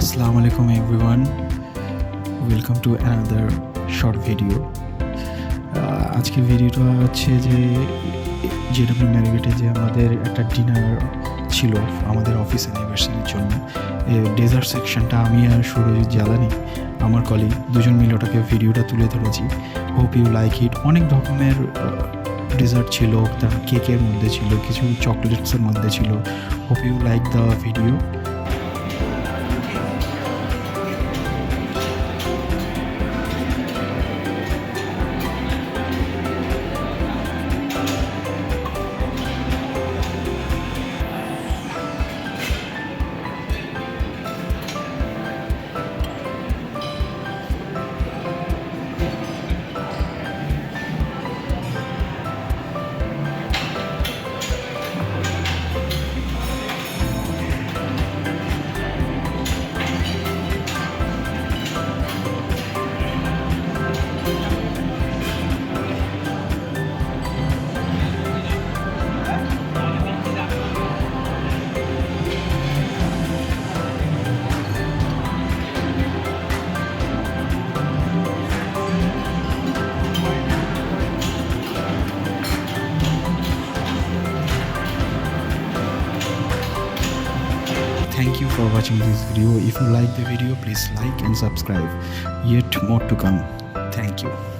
আসসালামু আলাইকুম everyone. Welcome to another short video আজকের ভিডিওটা হচ্ছে যে, যেটা ম্যারিগেটে যে আমাদের একটা ডিনার ছিল আমাদের অফিস অ্যানিভার্সারির জন্য। ডেজার্ট সেকশনটা আমি আর সুরজিৎ জ্বালানি, আমার কলিগ দুজন মিলে ওটাকে ভিডিওটা তুলে ধরেছি। হোপ ইউ লাইক ইট অনেক রকমের ডেজার্ট ছিল তারপর কেকের মধ্যে ছিল, কিছু চকলেটসের মধ্যে ছিল। Hope you like the video Thank you for watching this video. If you like the video, please like and subscribe. Yet more to come. Thank you.